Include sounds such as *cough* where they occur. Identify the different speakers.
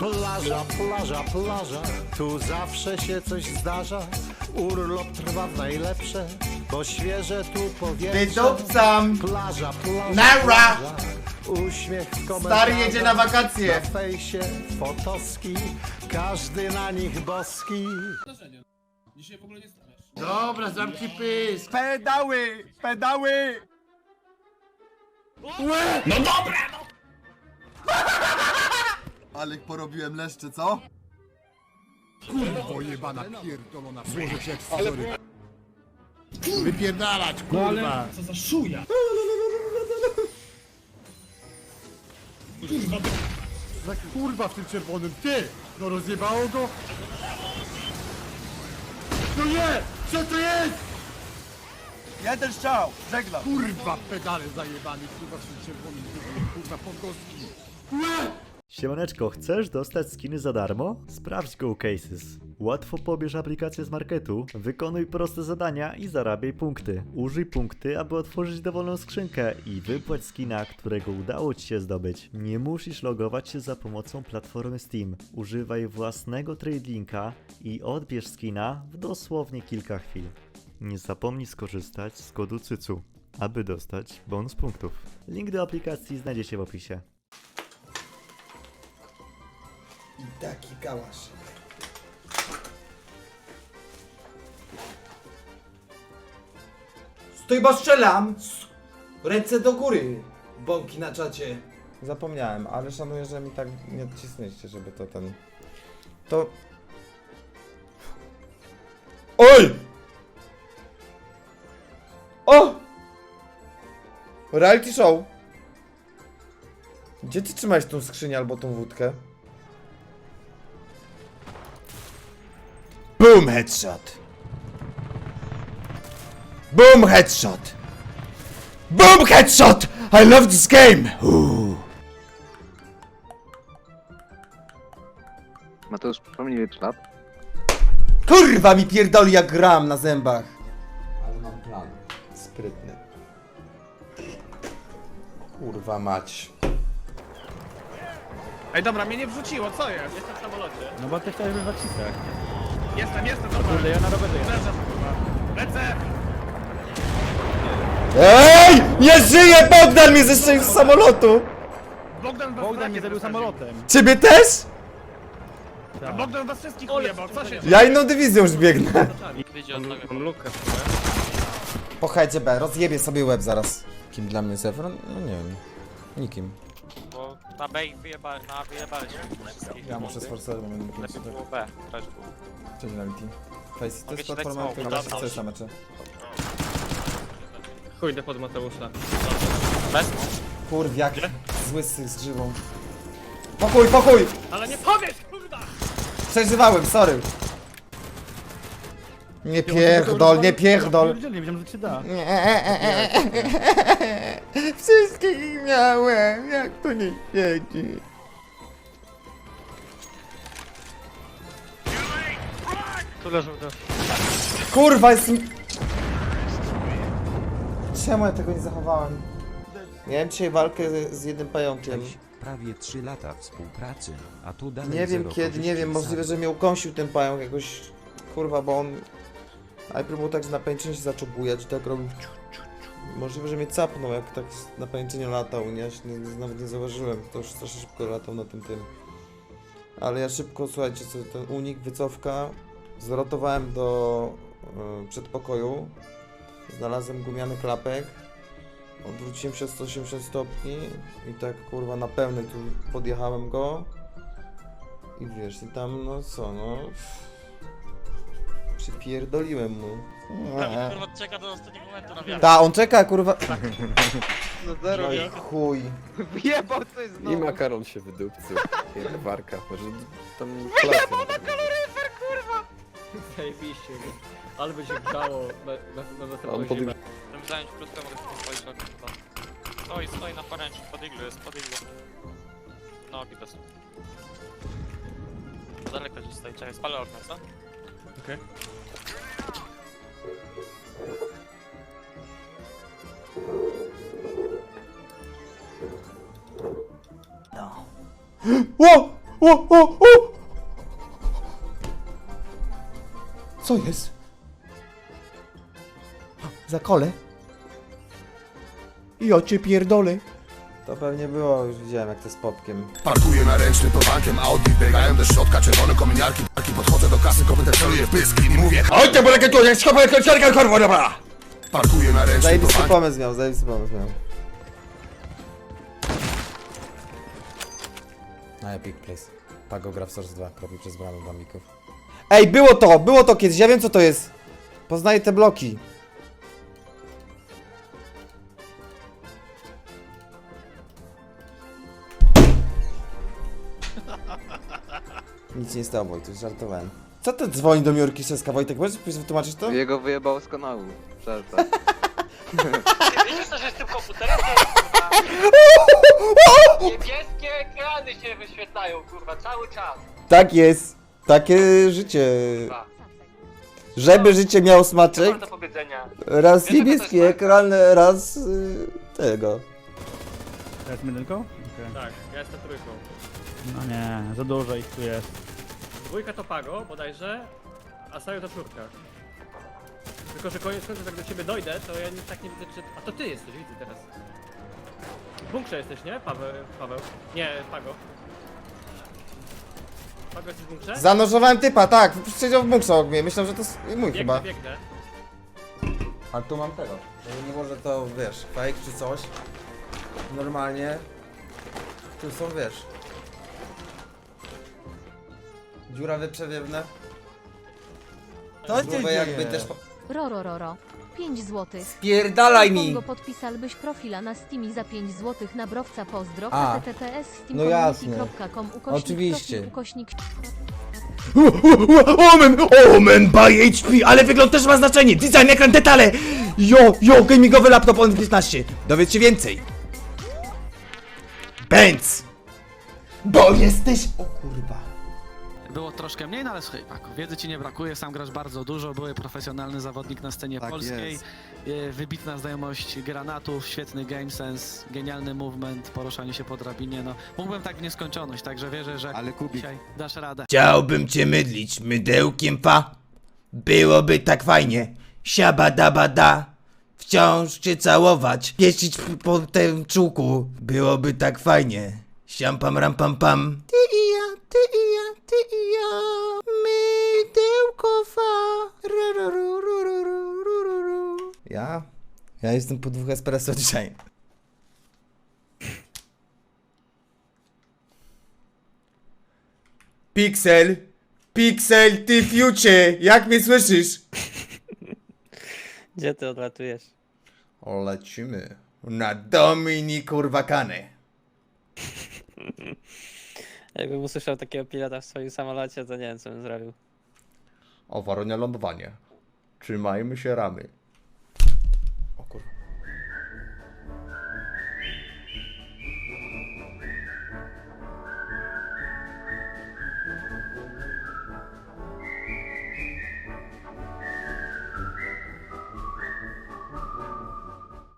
Speaker 1: Plaża, plaża, plaża, tu zawsze się coś zdarza. Urlop trwa w najlepsze, bo świeże tu powietrze.
Speaker 2: Wydupcam!
Speaker 1: Plaża, plaża,
Speaker 2: Nara!
Speaker 1: plaża, uśmiech w komentarzach.
Speaker 2: Stary jedzie na wakacje.
Speaker 1: Na fejsie fotoski, każdy na nich boski.
Speaker 3: zdarzenia. Dzisiaj w ogóle nie starasz.
Speaker 2: Dobra, zamknij pysk!
Speaker 4: Pedały! Pedały!
Speaker 2: Ale porobiłem leszcze, co?
Speaker 4: Kurwo jebana pierdolona, złożę się jak scyzoryk. Wypierdalać,
Speaker 3: No
Speaker 4: kurwa!
Speaker 3: ale co za szuja! Kurwa,
Speaker 4: Za kurwa w tym czerwonym, ty! No rozjebało go? No nie! Co to jest?
Speaker 5: Jeden strzał, żeglam.
Speaker 4: Kurwa pedale zajebany, kurwa w tym czerwonym, kurwa podgostki.
Speaker 6: Siemaneczko, chcesz dostać skiny za darmo? Sprawdź Go Cases. Łatwo pobierz aplikację z marketu, wykonuj proste zadania i zarabiaj punkty. Użyj punkty, aby otworzyć dowolną skrzynkę i wypłać skina, którego udało Ci się zdobyć. Nie musisz logować się za pomocą platformy Steam. Używaj własnego trade linka i odbierz skina w dosłownie kilka chwil. Nie zapomnij skorzystać z kodu CYCU, aby dostać bonus punktów. Link do aplikacji znajdziecie w opisie.
Speaker 2: I taki kałasz. Stój, bo strzelam! Ręce do góry! Bąki na czacie.
Speaker 7: Zapomniałem, ale szanuję, że mi tak nie odcisnęliście, żeby to ten... To... OJ! O! Reality show! Gdzie ty trzymałeś tą skrzynię albo tą wódkę? Boom headshot! Boom headshot! Boom headshot! I love this game! Ooh.
Speaker 8: Mateusz, przypomnij ci lat?
Speaker 2: Kurwa mi pierdoli jak gram na zębach. Ale mam plan.
Speaker 7: Sprytny. Kurwa mać.
Speaker 5: Ej, dobra, mnie nie wrzuciło, co jest? Jestem w samolocie.
Speaker 4: No bo ty chciałeś w wacisach.
Speaker 5: Jestem, jestem, dobra.
Speaker 4: Kurde, ja na rowerze
Speaker 5: Leżę, kurwa. Lecę!
Speaker 7: EJ! Nie żyję! Bogdan mnie zestrzelił z samolotu!
Speaker 5: Bogdan was
Speaker 4: Bogdan mnie zabił samolotem.
Speaker 7: Ciebie też?
Speaker 5: A Bogdan was wszystkich ujebał, co się
Speaker 7: Ja inną dywizją już biegnę.
Speaker 8: Mam lukę.
Speaker 7: Po headzie B, rozjebie sobie łeb zaraz. Kim dla mnie Zevron? No nie wiem. Nikim.
Speaker 8: Na B ich wyjeba, na wyjebaliśmy wszystkich.
Speaker 7: Ja muszę sforsować, bo będę mógł
Speaker 8: Lepiej było B, też było.
Speaker 7: Cześć Reality. Face, to
Speaker 8: Mogę
Speaker 7: jest
Speaker 8: ci dać
Speaker 7: platforma,
Speaker 8: smoke,
Speaker 7: która
Speaker 8: dobra.
Speaker 7: się chce jeszcze mecze.
Speaker 5: Chuj, pod Mateusza.
Speaker 8: Bez?
Speaker 7: Kurwiak, zły z z grzywą. Pokój, pokój!
Speaker 5: Ale nie powiesz, kurwa!
Speaker 7: Przeżywałem, sorry. Nie pierdol, nie pierdol.
Speaker 4: Nie wiedziałem, że się da.
Speaker 7: Wszystkich miałem, jak to nie siedzi.
Speaker 8: Tu leżą.
Speaker 7: Kurwa, jest... Czemu ja tego nie zachowałem? Miałem dzisiaj walkę z- z jednym pająkiem.
Speaker 9: Prawie 3 lata współpracy, a tu dalej
Speaker 7: Nie wiem
Speaker 9: zero
Speaker 7: kiedy, nie
Speaker 9: korzyści
Speaker 7: wiem, możliwe, że mnie ukąsił ten pająk jakoś... Kurwa, bo on... Najpierw było tak, że na pęczynie się zaczął bujać i tak robił... ciu, ciu, ciu. Możliwe, że mnie capnął, jak tak na pęczynie latał, nie? Ja się nie, nawet nie zauważyłem, to już strasznie szybko latał na tym tym. Ale ja szybko, słuchajcie, co, ten unik, wycofka, zrotowałem do y, przedpokoju, znalazłem gumiany klapek, odwróciłem się 180 stopni i tak kurwa na pełnej tu podjechałem go i wiesz, i tam no co, no przypierdoliłem mu.
Speaker 8: Kurwa czeka do ostatniego momentu na wiatr.
Speaker 7: Ta, on czeka kurwa. *laughs*
Speaker 8: No zero,
Speaker 7: No i chuj.
Speaker 8: Wyjebał coś znowu.
Speaker 10: I makaron się wydupcył. Warka. Może tam kaloryfer,
Speaker 5: Zajebiście. Ale będzie grzało na, na, na
Speaker 10: On
Speaker 5: następną
Speaker 10: pod...
Speaker 5: zimę.
Speaker 8: Tym zająć krótko mogę pozwolić na kurwa. Stoi, stoi na poręczu, pod iglu jest, pod iglu. Nogi bez. Daleko gdzieś stoi, czekaj, spalę okno, co?
Speaker 5: Okej.
Speaker 7: Ło! O, o, o! Co jest? Za kole? Ja cię pierdolę.
Speaker 11: To pewnie było, już widziałem jak to z popkiem.
Speaker 2: Parkuję na ręczny pod bankiem Audi Biegają do środka czerwone kominiarki Parki podchodzę do kasy, kobietę celuję w pysk I mówię
Speaker 7: Oj, to było takie tu, jak schopę, jak kończarka, kurwa, dobra!
Speaker 2: Parkuję na ręczny
Speaker 11: Zajebisty pomysł miał, zajebisty pomysł miał. No Epic Place. Pago gra w Source 2, kropi przez bramę bambików. Ej, było to, było to kiedyś, ja wiem co to jest. Poznaję te bloki. Nic nie stało, Wojtuś, żartowałem. Co to dzwoni do mnie orkiestrzewska, Wojtek? Możesz wytłumaczyć to?
Speaker 10: Jego wyjebało z kanału. Żarta.
Speaker 12: Widzisz co się z tym komputerem Niebieskie ekrany się wyświetlają, kurwa, cały czas.
Speaker 11: Tak jest. Takie życie. Żeby życie miało smaczek,
Speaker 12: do powiedzenia.
Speaker 11: raz
Speaker 12: Wiesz, jaka to
Speaker 11: niebieski
Speaker 12: jest
Speaker 11: ekran, raz y, tego.
Speaker 13: Teraz jedynką?
Speaker 14: Tak, ja jestem trójką.
Speaker 13: No nie, za dużo ich tu jest.
Speaker 14: Dwójka to Pago bodajże, a Sajo to czwórka. Tylko, że koniec końców jak do ciebie dojdę, to ja nie, tak nie widzę, czy... A to ty jesteś, widzę teraz. W bunkrze jesteś, nie? Paweł, Paweł. Nie, Pago. Pago jesteś w bunkrze?
Speaker 11: Zanożowałem typa, tak, siedział w bunkrze obok mnie, myślałem, że to jest mój
Speaker 14: Biegnę,
Speaker 11: chyba.
Speaker 14: biegnę.
Speaker 11: A tu mam tego. Nie może to, wiesz, fake czy coś. Normalnie. Tu są, wiesz. Dziurawe przewiewne.
Speaker 7: To
Speaker 11: Głowę jakby też... po-
Speaker 15: Rorororo. 5 złotych.
Speaker 7: Pierdalaj mi!
Speaker 15: Pongo podpisałbyś profila na Steamie za 5 złotych na browca pozdro.
Speaker 11: A.
Speaker 15: https
Speaker 11: No jasne.
Speaker 15: steamcommunity.com ukośnik
Speaker 11: Oczywiście.
Speaker 15: profil, ukośnik
Speaker 7: Omen! Omen by HP! Ale wygląd też ma znaczenie! Design, ekran, detale! Jo, jo, gamingowy laptop on 15. Dowiedz się więcej. Benz! Bo jesteś... O kurwa.
Speaker 5: Było troszkę mniej, no ale słuchaj, Paku, wiedzy ci nie brakuje, sam grasz bardzo dużo, były profesjonalny zawodnik na scenie polskiej, e, wybitna znajomość granatów, świetny game sense, genialny movement, poruszanie się po drabinie, no mógłbym tak w nieskończoność, także wierzę, że dzisiaj dasz radę.
Speaker 7: Chciałbym cię mydlić mydełkiem fa. Byłoby tak fajnie. Siabadabada. Wciąż cię całować. Pieścić po tym czuku. Byłoby tak fajnie. Siampam ram pam pam. Ty i ja, ty i ja, ty i ja. Mydełko fa. Ru, ru, ru, ru, ru, ru, ru, ru.
Speaker 11: Ja? Ja jestem po dwóch espresso dzisiaj.
Speaker 7: Pixel. Pixel, ty fiucie. Jak mnie słyszysz?
Speaker 14: Gdzie ty odlatujesz?
Speaker 7: O, lecimy. Na Domini Kurwakanę.
Speaker 14: Jakbym usłyszał takiego pilota w swoim samolocie, to nie wiem co bym zrobił.
Speaker 7: Awaryjne lądowanie. Trzymajmy się ramy.